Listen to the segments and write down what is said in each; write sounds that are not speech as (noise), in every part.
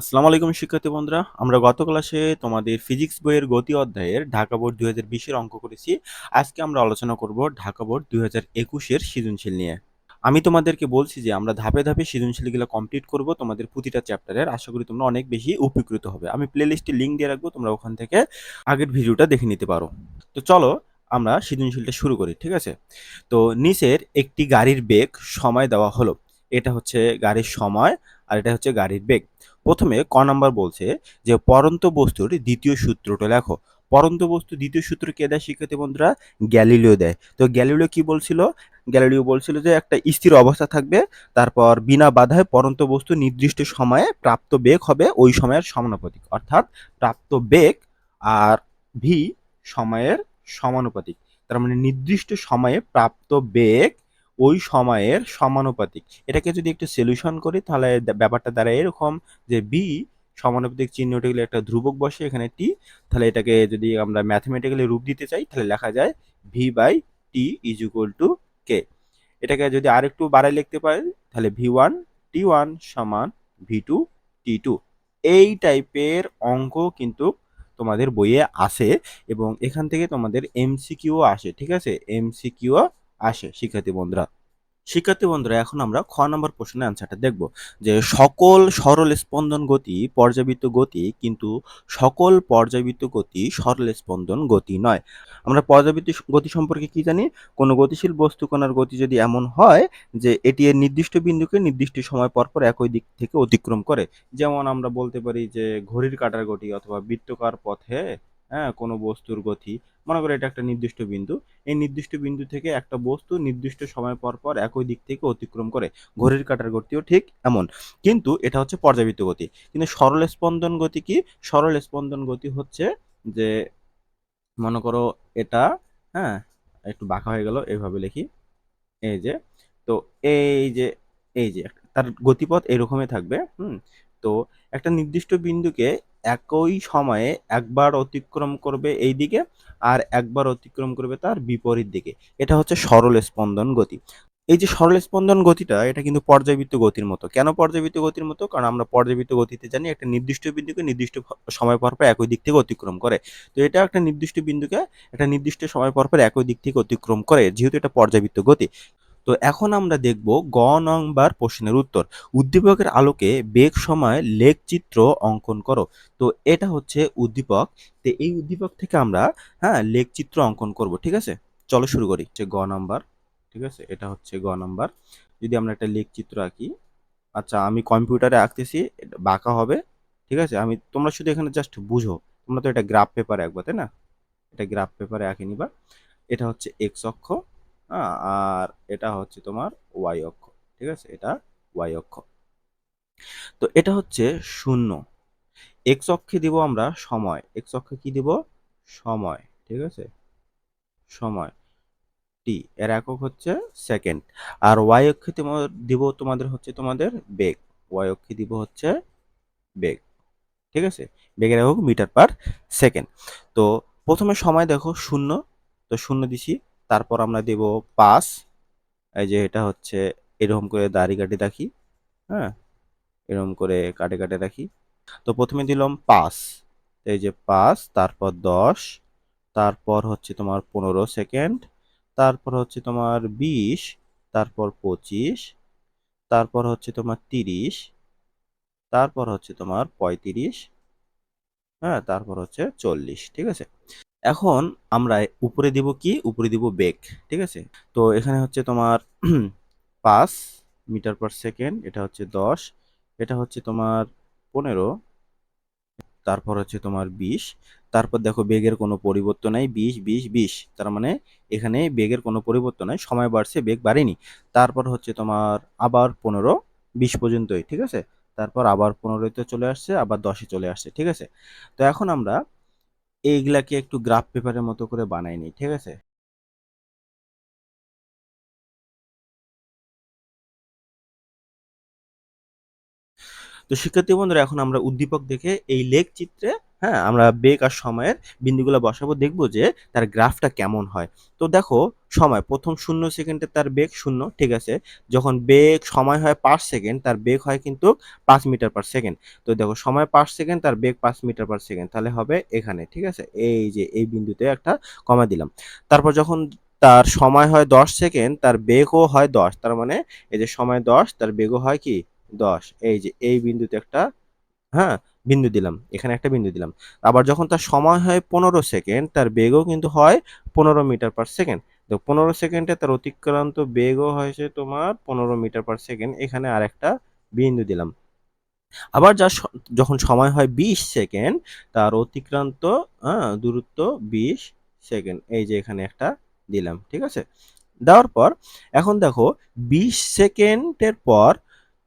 আসসালামু আলাইকুম শিক্ষার্থী বন্ধুরা। আমরা গত ক্লাসে তোমাদের ফিজিক্স বইয়ের গতি অধ্যায়ের ঢাকা বোর্ড দুই হাজার অঙ্ক করেছি। আজকে আমরা আলোচনা করব ঢাকা বোর্ড দুই হাজার একুশের সৃজনশীল নিয়ে। আমি তোমাদেরকে বলছি যে আমরা ধাপে ধাপে সৃজনশীলগুলো কমপ্লিট করব তোমাদের প্রতিটা চ্যাপ্টারের আশা করি তোমরা অনেক বেশি উপকৃত হবে। আমি প্লে লিস্টে লিঙ্ক দিয়ে রাখব, তোমরা ওখান থেকে আগের ভিডিওটা দেখে নিতে পারো। তো চলো আমরা সৃজনশীলটা শুরু করি, ঠিক আছে? তো নিচের একটি গাড়ির বেগ সময় দেওয়া হলো। এটা হচ্ছে গাড়ির সময় আর এটা হচ্ছে গাড়ির বেগ। প্রথমে ক নাম্বার বলছে যে, পরন্ত বস্তুর দ্বিতীয় সূত্রটা লেখো। পরন্ত বস্তু দ্বিতীয় সূত্র কে দেয় শিক্ষার্থী বন্ধুরা? গ্যালিলিও দেয়। তো গ্যালিলিও কি বলছিল? গ্যালিলিও বলছিল যে, একটা স্থির অবস্থা থাকবে, তারপর বিনা বাধায় পরন্ত বস্তু নির্দিষ্ট সময়ে প্রাপ্ত বেগ হবে ওই সময়ের সমানুপাতিক। অর্থাৎ প্রাপ্ত বেগ আর ভি সময়ের সমানুপাতিক। তার মানে নির্দিষ্ট সময়ে প্রাপ্ত বেগ ওই সময়ের সমানুপাতিক। এটাকে যদি একটু সলিউশন করি, তাহলে ব্যাপারটা দাঁড়ায় এরকম যে বি সমানুপাতিক চিহ্নটা গেলে একটা ধ্রুবক বসে, এখানে টি তাহলে এটাকে যদি আমরা ম্যাথমেটিক্যালি রূপ দিতে চাই, তাহলে লেখা যায় V by T is equal to K এটাকে যদি আরেকটু বাড়াই লিখতে পারি, তাহলে ভি ওয়ান টি ওয়ান সমান ভি টু টি টু এই টাইপের অঙ্ক কিন্তু তোমাদের বইয়ে আসে এবং এখান থেকে তোমাদের এমসিকিউ আসে, ঠিক আছে? এমসিকিউ আসে শিক্ষার্থী বন্ধুরা। শিক্ষার্থী বন্ধুরা, এখন আমরা খ নম্বর প্রশ্নের অ্যান্সারটা দেখব। যে সকল সরল স্পন্দন গতি পর্যাবৃত্ত গতি কিন্তু সকল পর্যাবৃত্ত গতি সরল স্পন্দন গতি নয়। আমরা পর্যাবৃত্ত গতি সম্পর্কে কি জানি? কোনো গতিশীল বস্তু কণার গতি যদি এমন হয় যে এটি এর নির্দিষ্ট বিন্দুকে নির্দিষ্ট সময় পর পর একই দিক থেকে অতিক্রম করে। যেমন আমরা বলতে পারি যে ঘড়ির কাঁটার গতি অথবা বৃত্তকার পথে হ্যাঁ কোনো বস্তুর গতি। মনে করো এটা একটা নির্দিষ্ট বিন্দু। এই নির্দিষ্ট বিন্দু থেকে একটা বস্তু নির্দিষ্ট সময় পর পর একই দিক থেকে অতিক্রম করে। ঘড়ির কাঁটার গতিও ঠিক এমন। কিন্তু এটা হচ্ছে পর্যাবৃত্ত গতি। কিন্তু সরল স্পন্দন গতি কি? সরল স্পন্দন গতি হচ্ছে যে, মনে করো এটা হ্যাঁ একটু বাঁকা হয়ে গেল এইভাবে লিখি। এই যে, তো এই যে এই যে, তার গতিপথ এরকমই থাকবে, হুম? তো একটা নির্দিষ্ট বিন্দুকে একই সময়ে একবার অতিক্রম করবে এই দিকে আর একবার অতিক্রম করবে তার বিপরীত দিকে। এটা হচ্ছে সরল স্পন্দন গতি। এই যে সরল স্পন্দন গতিটা, এটা কিন্তু পর্যাবৃত্ত গতির মতো। কেন পর্যাবৃত্ত গতির মতো? কারণ আমরা পর্যাবৃত্ত গতিতে জানি একটা নির্দিষ্ট বিন্দুকে নির্দিষ্ট সময় পর পর একই দিক থেকে অতিক্রম করে। তো এটা একটা নির্দিষ্ট বিন্দুকে একটা নির্দিষ্ট সময় পর পর একই দিক থেকে অতিক্রম করে, যেহেতু এটা পর্যাবৃত্ত গতি। তো এখন আমরা দেখব গ নম্বর প্রশ্নের উত্তর। উদ্দীপকের আলোকে বেগ সময় লেখ চিত্র অঙ্কন করো। তো এটা হচ্ছে উদ্দীপক। তো এই উদ্দীপক থেকে আমরা হ্যাঁ লেখ চিত্র অঙ্কন করব, ঠিক আছে? চলো শুরু করি হচ্ছে গ নাম্বার ঠিক আছে? এটা হচ্ছে গ নাম্বার যদি আমরা একটা লেখ চিত্র আঁকি আচ্ছা আমি কম্পিউটারে আঁকতেছি বাঁকা হবে, ঠিক আছে? আমি, তোমরা শুধু এখানে জাস্ট বুঝো, তোমরা তো এটা গ্রাফ পেপারে আঁকবা, তাই না? এটা গ্রাফ পেপারে আঁকে নিবা। এটা হচ্ছে এক্স অক্ষ। হ্যাঁ আর এটা হচ্ছে তোমার ওয়াই অক্ষ, ঠিক আছে? এটা ওয়াই অক্ষ। তো এটা হচ্ছে শূন্য। এক্স অক্ষে দিব আমরা সময়। এক্স অক্ষে কি দিব? সময়, ঠিক আছে? সময় টি এর একক হচ্ছে সেকেন্ড আর ওয়াই অক্ষে তোমার দিব তোমাদের হচ্ছে তোমাদের বেগ। ওয়াই অক্ষে দিব হচ্ছে বেগ, ঠিক আছে? বেগের একক মিটার পার সেকেন্ড তো প্রথমে সময় দেখো, শূন্য। তো শূন্য দিছি। তারপর আমরা দেব পাঁচ এই যে এটা হচ্ছে এরকম করে দাড়ি কাটে রাখি হ্যাঁ? এরকম করে কাটে কাটে রাখি। তো প্রথমে দিলাম পাঁচ এই যে পাঁচ তারপর দশ, তারপর হচ্ছে তোমার পনেরো সেকেন্ড, তারপর হচ্ছে তোমার বিশ, তারপর পঁচিশ, তারপর হচ্ছে তোমার তিরিশ, তারপর হচ্ছে তোমার পঁয়ত্রিশ হ্যাঁ? তারপর হচ্ছে চল্লিশ, ঠিক আছে? এখন আমরা উপরে দিব কি? উপরে দিব বেগ, ঠিক আছে? তো এখানে হচ্ছে তোমার (clears throat) পাঁচ মিটার পার সেকেন্ড, এটা হচ্ছে দশ, এটা হচ্ছে তোমার পনেরো, তারপর হচ্ছে তোমার বিশ, তারপর দেখো বেগের কোনো পরিবর্তন নাই, বিশ বিশ বিশ, তার মানে এখানে বেগের কোনো পরিবর্তন নাই, সময় বাড়ছে, বেগ বাড়েনি, তারপর হচ্ছে তোমার আবার পনেরো, বিশ পর্যন্তই, ঠিক আছে? তারপর আবার পনেরোতে চলে আসছে, আবার দশে চলে আসছে, ঠিক আছে? তো এখন আমরা এইগুলাকে একটু গ্রাফ পেপারের মতো করে বানাই নিই ঠিক আছে? তো শিক্ষার্থী বন্ধুরা, এখন আমরা উদ্দীপক দেখে এই লেখ চিত্রে হ্যাঁ আমরা বেগ আর সময়ের বিন্দুগুলো বসাবো, দেখব যে তার গ্রাফটা কেমন হয়। তো দেখো, সময়, প্রথম শূন্য সেকেন্ডে তার বেগ শূন্য, ঠিক আছে? যখন বেগ সময় হয় পাঁচ সেকেন্ড, তার বেগ হয় কিন্তু পাঁচ মিটার পার সেকেন্ড। তো দেখো, সময় পাঁচ সেকেন্ড, তার বেগ পাঁচ মিটার পার সেকেন্ড, তাহলে হবে এখানে, ঠিক আছে? এই যে, এই বিন্দুতে একটা কমা দিলাম। তারপর যখন তার সময় হয় দশ সেকেন্ড, তার বেগও হয় দশ, তার মানে এই যে সময় দশ, তার বেগও হয় কি? দশ। এই যে, এই বিন্দুতে একটা হ্যাঁ বিন্দু দিলাম। এখানে একটা বিন্দু দিলাম। আবার যখন তার সময় হয় পনেরো সেকেন্ড, তার বেগও কিন্তু হয় পনেরো মিটার পার সেকেন্ড। তো পনেরো সেকেন্ডে তার অতিক্রান্ত বেগও হয়েছে তোমার পনেরো মিটার পার সেকেন্ড। এখানে আর একটা বিন্দু দিলাম। আবার যা যখন সময় হয় বিশ সেকেন্ড, তার অতিক্রান্ত হ্যাঁ দূরত্ব বিশ সেকেন্ড। এই যে, এখানে একটা দিলাম, ঠিক আছে? দেওয়ার পর, এখন দেখো, বিশ সেকেন্ডের পর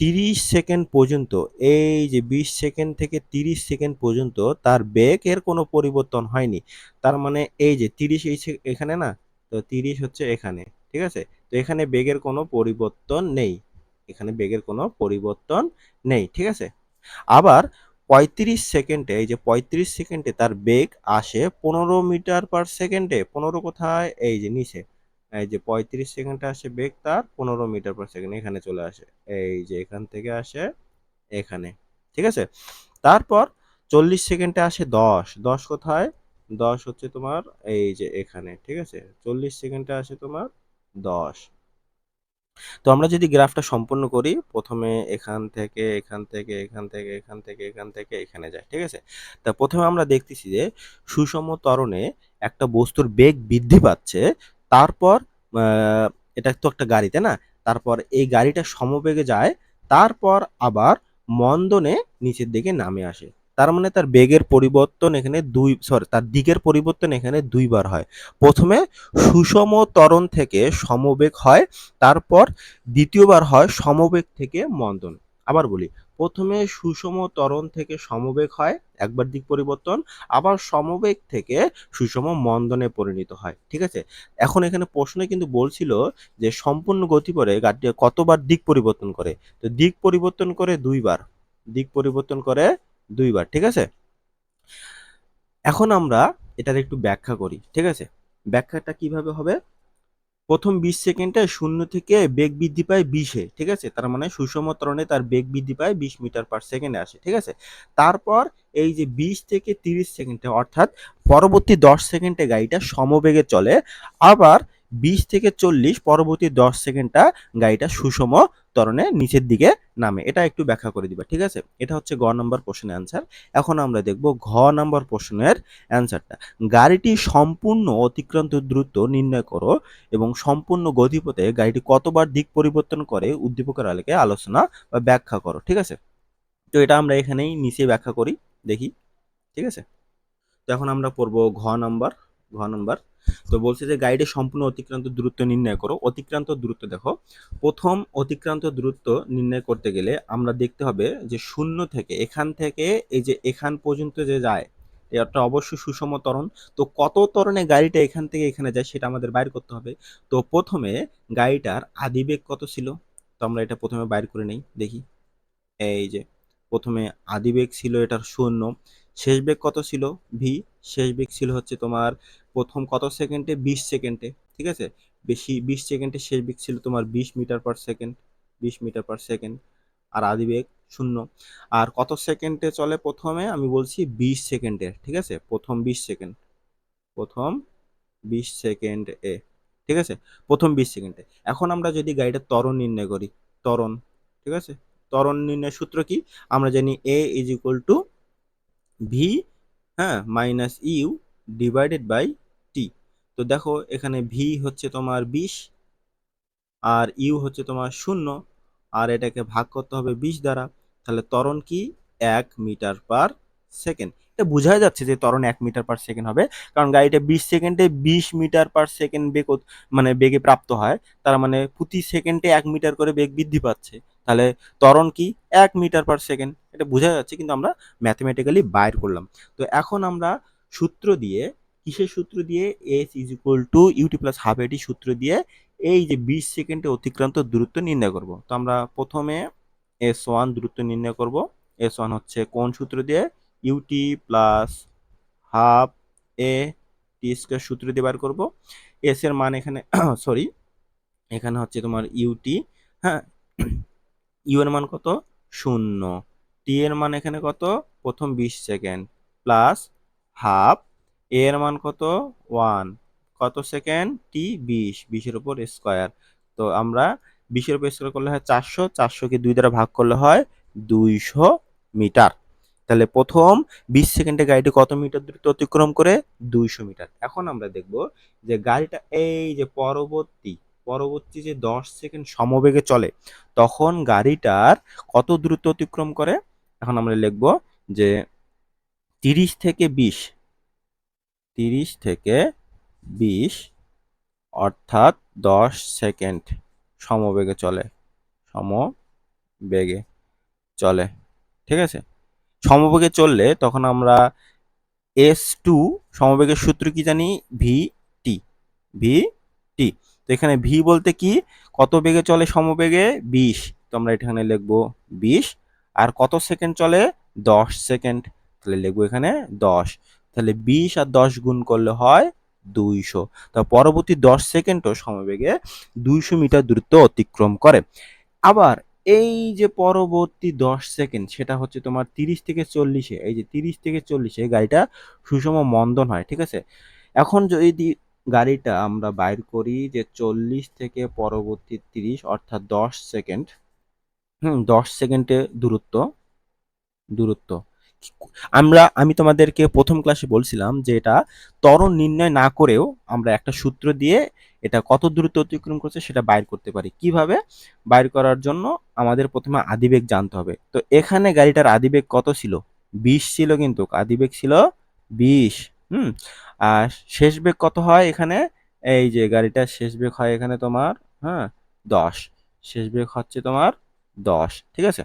তিরিশ সেকেন্ড পর্যন্ত, এই যে বিশ সেকেন্ড থেকে তিরিশ সেকেন্ড পর্যন্ত তার বেগের কোনো পরিবর্তন হয়নি। তার মানে এই যে তিরিশ এই এখানে না? তো তিরিশ হচ্ছে এখানে, ঠিক আছে? তো এখানে বেগের কোনো পরিবর্তন নেই। এখানে বেগের কোনো পরিবর্তন নেই, ঠিক আছে? আবার পঁয়ত্রিশ সেকেন্ডে, এই যে পঁয়ত্রিশ সেকেন্ডে তার বেগ আসে পনেরো মিটার পার সেকেন্ডে, পনেরো কোথায়? এই যে নিচে। এই যে পঁয়ত্রিশ সেকেন্ডে আসে বেগ, তার পনেরো মিটার পার সেকেন্ড এখানে চলে আসে। এই যে এখান থেকে আসে এখানে, ঠিক আছে? তারপর চল্লিশ সেকেন্ডে আসে দশ। দশ কোথায়? দশ হচ্ছে তোমার এই যে এখানে, ঠিক আছে? চল্লিশ সেকেন্ডে আসে তোমার দশ। তো আমরা যদি গ্রাফটা সম্পূর্ণ করি, প্রথমে এখান থেকে এখান থেকে এখান থেকে এখান থেকে এখান থেকে, এখানে যায়, ঠিক আছে? তা প্রথমে আমরা দেখতেছি যে সুষম ত্বরণে একটা বস্তুর বেগ বৃদ্ধি পাচ্ছে তারপর এটা তো একটা গাড়ি, তাই না? তারপর এই গাড়িটা সমবেগে যায়, তারপর আবার মন্দনে নিচের দিকে নামে আসে। তার মানে তার বেগের পরিবর্তন এখানে দুই সরি তার দিকের পরিবর্তন এখানে দুইবার হয়। প্রথমে সুষম ত্বরণ থেকে সমবেগ হয়, তারপর দ্বিতীয়বার হয় সমবেগ থেকে মন্দন। আবার বলি প্রথমে সুষম ত্বরণ থেকে সমবেগ হয়, একবার দিক পরিবর্তন, আবার সমবেগ থেকে সুষম মন্দনে পরিণত হয়, ঠিক আছে? এখন এখানে প্রশ্নে কিন্তু বলছিল যে সম্পূর্ণ গতি পরে গাড়িটি কতবার দিক পরিবর্তন করে? তো দিক পরিবর্তন করে দুইবার, দিক পরিবর্তন করে দুইবার, ঠিক আছে? এখন আমরা এটার একটু ব্যাখ্যা করি, ঠিক আছে? ব্যাখ্যাটা কীভাবে হবে? প্রথম বিশ সেকেন্ডে শূন্য থেকে বেগ বৃদ্ধি পায় বিশে, ঠিক আছে? তার মানে সুষম ত্বরণে তার বেগ বৃদ্ধি পায় বিশ মিটার পার সেকেন্ডে আসে, ঠিক আছে? তারপর এই যে বিশ থেকে তিরিশ সেকেন্ডে, অর্থাৎ পরবর্তী দশ সেকেন্ডে গাড়িটা সমবেগে চলে, আবার বিশ থেকে চল্লিশ পরবর্তী দশ সেকেন্ডটা গাড়িটা সুষম ত্বরণে নিচের দিকে নামে। এটা একটু ব্যাখ্যা করে দিবা, ঠিক আছে? এটা হচ্ছে গ নম্বর প্রশ্নের অ্যান্সার এখন আমরা দেখব ঘ নম্বর প্রশ্নের অ্যান্সারটা গাড়িটি সম্পূর্ণ অতিক্রান্ত দ্রুত নির্ণয় করো এবং সম্পূর্ণ গতিপথে গাড়িটি কতবার দিক পরিবর্তন করে উদ্দীপকের আলোকে আলোচনা বা ব্যাখ্যা করো, ঠিক আছে? তো এটা আমরা এখানেই নিচে ব্যাখ্যা করি, দেখি, ঠিক আছে? তো এখন আমরা পড়ব ঘ নাম্বার। ঘ নম্বর। তো বলছে যে গাড়িটি সম্পূর্ণ অতিক্রান্ত দূরত্ব নির্ণয় করো। অতিক্রান্ত দূরত্ব দেখো। প্রথম অতিক্রান্ত দূরত্ব নির্ণয় করতে গেলে আমরা দেখতে হবে যে, শূন্য থেকে, এখান থেকে এই যে, এখান পর্যন্ত যে যায় এটা অবশ্যই সুষম ত্বরণ। তো কত ত্বরণে গাড়িটা এখান থেকে এখানে যায় সেটা আমাদের বাইর করতে হবে। তো প্রথমে গাড়িটার আদিবেগ কত ছিল? তো আমরা এটা প্রথমে বাইর করে নেই, দেখি। এই যে, প্রথমে আদিবেগ ছিল এটার শূন্য। শেষ বেগ কত ছিল? ভি শেষ বেগ ছিল হচ্ছে তোমার প্রথম কত সেকেন্ডে? বিশ সেকেন্ডে, ঠিক আছে? বেশি, বিশ সেকেন্ডে শেষ বেগ ছিল তোমার বিশ মিটার পার সেকেন্ড বিশ মিটার পার সেকেন্ড আর আদিবেগ শূন্য। আর কত সেকেন্ডে চলে প্রথমে? আমি বলছি বিশ সেকেন্ডের ঠিক আছে? প্রথম বিশ সেকেন্ড, প্রথম বিশ সেকেন্ড এ ঠিক আছে? প্রথম বিশ সেকেন্ডে। এখন আমরা যদি গাড়িটার ত্বরণ নির্ণয় করি, ত্বরণ, ঠিক আছে? ত্বরণ নির্ণয়ের সূত্র কি? আমরা জানি A is equal to V হ্যাঁ minus U divided by T তো দেখো, এখানে ভি হচ্ছে তোমার বিশ, আর ইউ হচ্ছে তোমার শূন্য, আর এটাকে ভাগ করতে হবে বিশ দ্বারা। তাহলে ত্বরণ কি? এক মিটার পার সেকেন্ড। এটা বোঝাই যাচ্ছে যে ত্বরণ এক মিটার পার সেকেন্ড হবে। কারণ গাড়িটা বিশ সেকেন্ডে বিশ মিটার পার সেকেন্ড বেগ মানে বেগে প্রাপ্ত হয়। তার মানে প্রতি সেকেন্ডে এক মিটার করে বেগ বৃদ্ধি পাচ্ছে। তাহলে ত্বরণ কি? এক মিটার পার সেকেন্ড এটা বোঝা যাচ্ছে কিন্তু আমরা ম্যাথমেটিক্যালি বাইর করলাম। তো এখন আমরা সূত্র দিয়ে, কিসের সূত্র দিয়ে? S is equal to UT plus half AT সূত্র দিয়ে এই যে বিশ সেকেন্ডে অতিক্রান্ত দূরত্ব নির্ণয় করব। তো আমরা প্রথমে এস ওয়ান দূরত্ব নির্ণয় করব। এস ওয়ান হচ্ছে কোন সূত্র দিয়ে? UT plus half A T square সূত্র দিয়ে বার করব। এস এর মান এখানে (coughs) সরি এখানে হচ্ছে তোমার ইউটি হ্যাঁ? ইউ এর মান কত? শূন্য। টি এর মান এখানে কত? প্রথম বিশ সেকেন্ড। প্লাস হাফ এ এর মান কত? ওয়ান কত সেকেন্ড? টি বিশ। বিশের উপর স্কোয়ার তো আমরা বিশের উপর স্কোয়ার করলে হয় চারশো। চারশোকে দুই দ্বারা ভাগ করলে হয় দুইশো মিটার। তাহলে প্রথম বিশ সেকেন্ডে গাড়িটি কত মিটার দ্রুত অতিক্রম করে? দুইশো মিটার। এখন আমরা দেখব যে গাড়িটা এই যে পরবর্তী পরবর্তী যে দশ সেকেন্ড সমবেগে চলে, তখন গাড়িটার কত দ্রুত অতিক্রম করে? এখন আমরা লিখব যে তিরিশ থেকে বিশ, তিরিশ থেকে বিশ, অর্থাৎ দশ সেকেন্ড সমবেগে চলে সমবেগে চলে, ঠিক আছে? সমবেগে চললে তখন আমরা এস টু সমবেগের সূত্র কি জানি? ভি টি ভি টি তো এখানে ভি বলতে কি? কত বেগে চলে সমবেগে? বিশ। তো আমরা এখানে লিখব বিশ। আর কত সেকেন্ড চলে? দশ সেকেন্ড। তাহলে লিখব এখানে দশ। তাহলে বিশ আর দশ গুণ করলে হয় দুইশো। তা পরবর্তী দশ সেকেন্ডও সমবেগে দুইশো মিটার দূরত্ব অতিক্রম করে। আবার এই যে পরবর্তী দশ সেকেন্ড, সেটা হচ্ছে তোমার তিরিশ থেকে চল্লিশে। এই যে তিরিশ থেকে চল্লিশে গাড়িটা সুষম মন্দন হয়, ঠিক আছে? এখন যদি গাড়িটা আমরা বাইর করি যে চল্লিশ থেকে পরবর্তী তিরিশ, অর্থাৎ দশ সেকেন্ড। হুম, দশ সেকেন্ডে দূরত্ব দূরত্ব। আমরা, আমি তোমাদেরকে প্রথম ক্লাসে বলছিলাম যে এটা ত্বরণ নির্ণয় না করেও আমরা একটা সূত্র দিয়ে এটা কত দ্রুত অতিক্রম করছে সেটা বাইর করতে পারি। কীভাবে? বাইর করার জন্য আমাদের প্রথমে আদিবেগ জানতে হবে। তো এখানে গাড়িটার আদিবেগ কত ছিল? বিশ ছিল কিন্তু। আদিবেগ ছিল বিশ। হুম, আর শেষ বেগ কত হয় এখানে? এই যে গাড়িটার শেষ বেগ হয় এখানে তোমার হ্যাঁ দশ। শেষ বেগ হচ্ছে তোমার দশ, ঠিক আছে?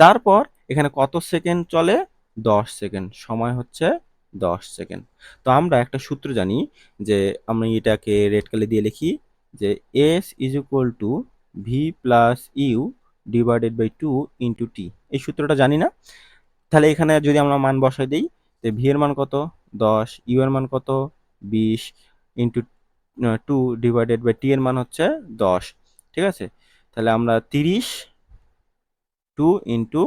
তারপর এখানে কত সেকেন্ড চলে? দশ সেকেন্ড, সময় হচ্ছে দশ সেকেন্ড। তো আমরা একটা সূত্র জানি যে আমি এটাকে রেড কালে দিয়ে লিখি যে S is equal to V plus U divided by two into T এই সূত্রটা জানি না। তাহলে এখানে যদি আমরা মান বসাই দিই যে ভি এর মান কত? দশ ইউ এর মান কত? বিশ into two divided by T এর মান হচ্ছে দশ, ঠিক আছে? তাহলে আমরা তিরিশ টু ইন্টু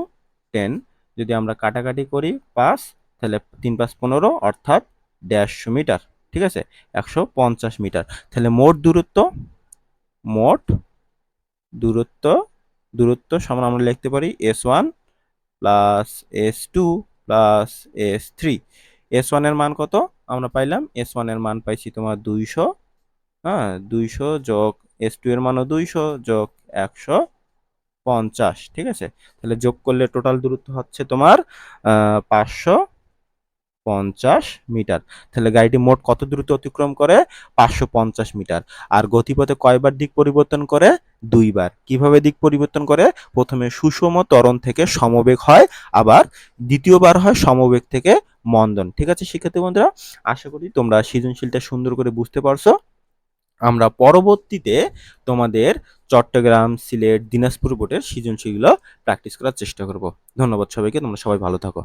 টেন যদি আমরা কাটাকাটি করি পাঁচ, তাহলে তিন পাঁচ পনেরো, অর্থাৎ দেড়শো মিটার, ঠিক আছে? একশো পঞ্চাশ মিটার। তাহলে মোট দূরত্ব মোট দূরত্ব দূরত্ব সমান আমরা লিখতে পারি S one plus S two plus S three S ওয়ানের মান কত? আমরা পাইলাম এস ওয়ানের মান পাইছি তোমার দুইশো। হ্যাঁ দুইশো যোগ এস টু এর মানও দুইশো যোগ একশো পঞ্চাশ, ঠিক আছে? তাহলে যোগ করলে টোটাল দূরত্ব হচ্ছে তোমার পাঁচশো। পঞ্চাশ মিটার। তাহলে গাড়িটি মোট কত দ্রুত অতিক্রম করে? পাঁচশো পঞ্চাশ মিটার। আর গতিপথে কয়বার দিক পরিবর্তন করে? দুইবার। কীভাবে দিক পরিবর্তন করে? প্রথমে সুষম ত্বরণ থেকে সমবেগ হয়, আবার দ্বিতীয়বার হয় সমবেগ থেকে মন্দন। ঠিক আছে শিক্ষার্থী বন্ধুরা? আশা করি তোমরা সৃজনশীলটা সুন্দর করে বুঝতে পারছ। আমরা পরবর্তীতে তোমাদের চট্টগ্রাম, সিলেট, দিনাজপুর বোর্ডের সৃজনশীলগুলো প্র্যাকটিস করার চেষ্টা করব। ধন্যবাদ সবাইকে। তোমরা সবাই ভালো থাকো।